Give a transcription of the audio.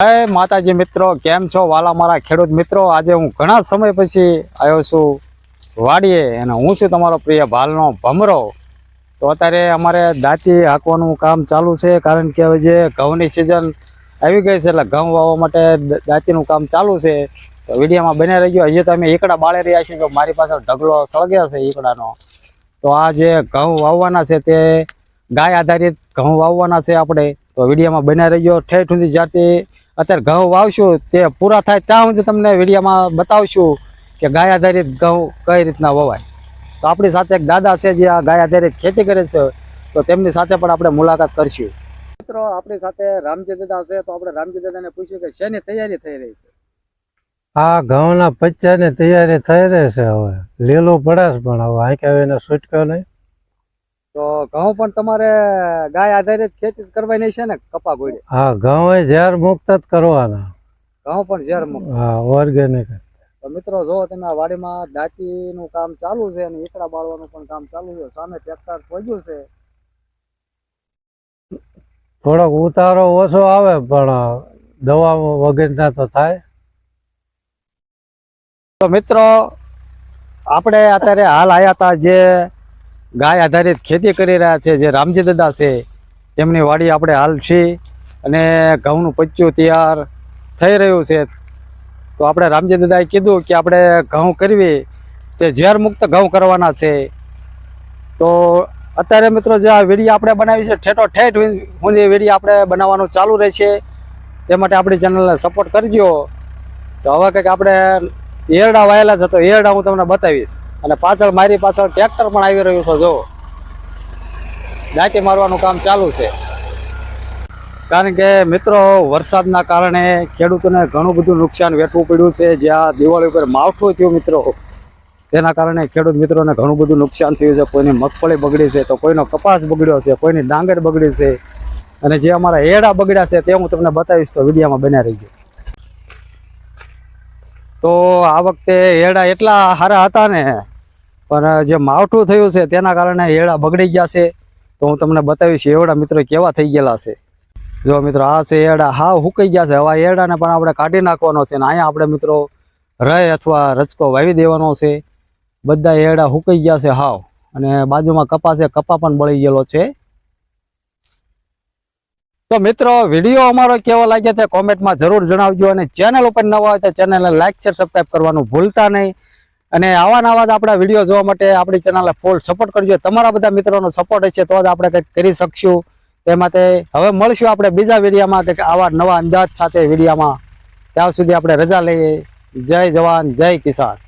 જય માતાજી મિત્રો, કેમ છો વાલા મારા ખેડૂત મિત્રો? આજે હું ઘણા સમય પછી આવ્યો છું વાડીએ અને હું છું તમારો પ્રિય ભાલનો ભમરો. તો અત્યારે અમારે દાંતી હાંકવાનું કામ ચાલુ છે, કારણ કે હવે જે ઘઉંની સિઝન આવી ગઈ છે એટલે ઘઉં વાવવા માટે દાંતીનું કામ ચાલુ છે. તો વિડીયોમાં બને રહી ગયો હજી તો અમે એકડા બાળી રહ્યા છીએ કે મારી પાસે ઢગલો સળગ્યો છે એકડાનો તો આ જે ઘઉં વાવવાના છે તે ગાય આધારિત ઘઉં વાવવાના છે આપણે. તો વિડીયોમાં બન્યા રહી ગયો ઠેઠ સુધી જાતી અત્યારે ઘઉં વાવશું તે પૂરા થાય ત્યાં સુધી તમને વિડીયોમાં બતાવશું કે ગાય આધારિત ઘઉં કઈ રીતના વવાય. તો આપણી સાથે એક દાદા છે જે આ ગાય આધારિત ખેતી કરે છે તો તેમની સાથે પણ આપણે મુલાકાત કરશું. મિત્રો આપણી સાથે રામજી દાદા છે તો આપણે રામજી દાદાને પૂછ્યું કે શેની તૈયારી થઈ રહી છે? આ ઘઉંના પચ્ચાની તૈયારી થઈ રહી છે હવે. લીલું પડાશ પણ હવે આંકે એને છૂટક્યો નહીં. તો ઘઉં પણ તમારે ગાય આધારિત ખેતી કરવાની છે ને કપા ગોળી? હા ઘઉં એ ઝેર મુક્ત જ કરવાના. ઘઉં પણ ઝેર મુક્ત? હા ઓર્ગેનિક તો મિત્રો જો તમે આ વાડીમાં દાંતીનું કામ ચાલુ છે અને ઈકડા બાળવાનું પણ કામ ચાલુ છે સામે ટ્રેક્ટર પહોંચ્યું છે. થોડોક ઉતારો ઓછો આવે પણ દવા વગરના તો થાય. તો મિત્રો આપણે અત્યારે હાલ આવ્યા હતા જે ગાય આધારિત ખેતી કરી રહ્યા છે, જે રામજી દાદા છે, તેમની વાડી આપણે હાલ છે અને ઘઉંનું પચ્યું તૈયાર થઈ રહ્યું છે. તો આપણે રામજી દાદાએ કીધું કે આપણે ઘઉં કરવી, તે ઝેર મુક્ત ઘઉં કરવાના છે. તો અત્યારે મિત્રો જે આ વેડી આપણે બનાવી છે, ઠેઠો ઠેઠ સુધી વેડી આપણે બનાવવાનું ચાલુ રહેશે તે માટે આપણી ચેનલને સપોર્ટ કરજો. તો હવે કંઈક આપણે એરડા વાયેલા છે તો એરડા હું તમને બતાવીશ. અને પાછળ મારી પાછળ ટ્રેક્ટર પણ આવી રહ્યું છે જો દાંતી મારવાનું કામ ચાલુ છે. કારણ કે મિત્રો, વરસાદના કારણે ખેડૂતોને ઘણું બધું નુકસાન વેઠવું પડ્યું છે. જ્યાં દિવાળી ઉપર માવઠું થયું મિત્રો, તેના કારણે ખેડૂત મિત્રોને ઘણું બધું નુકસાન થયું છે. કોઈની મગફળી બગડી છે તો કોઈનો કપાસ બગડ્યો છે, કોઈની ડાંગર બગડી છે. અને જે અમારા એડા બગડ્યા છે તે હું તમને બતાવીશ તો વિડીયામાં બન્યા રહીજો. તો આ વખતે હેડા એટલા સારા હતા ને, પણ જે માવઠું થયું છે તેના કારણે એડા બગડી ગયા છે. તો હું તમને બતાવીશ એવડા મિત્રો કેવા થઈ ગયેલા છે. જો મિત્રો આ છે એડા હાવ હુકાઈ ગયા છે. હવે એડાને પણ આપણે કાઢી નાખવાનો છે ને અહીંયા આપણે મિત્રો રહે અથવા રચકો વાવી દેવાનો છે. બધા એડા હુકાઈ ગયા છે હાવ. અને બાજુમાં કપા છે, કપા પણ બળી ગયેલો છે. તો મિત્રો, વીડિયો અમારો કેવો લાગ્યો તે કોમેન્ટમાં જરૂર જણાવજો અને ચેનલ ઉપર નવા હોય તો ચેનલને લાઇક શેર સબસ્ક્રાઈબ કરવાનું ભૂલતા નહીં. અને આવા નવા જ આપણા વીડિયો જોવા માટે આપણી ચેનલને ફૂલ સપોર્ટ કરજો. તમારા બધા મિત્રોનો સપોર્ટ હશે તો જ આપણે કંઈક કરી શકશું. તે માટે હવે મળશું આપણે બીજા વિડીયામાં કંઈક આવા નવા અંદાજ સાથે વિડીયામાં. ત્યાં સુધી આપણે રજા લઈએ. જય જવાન, જય કિસાન.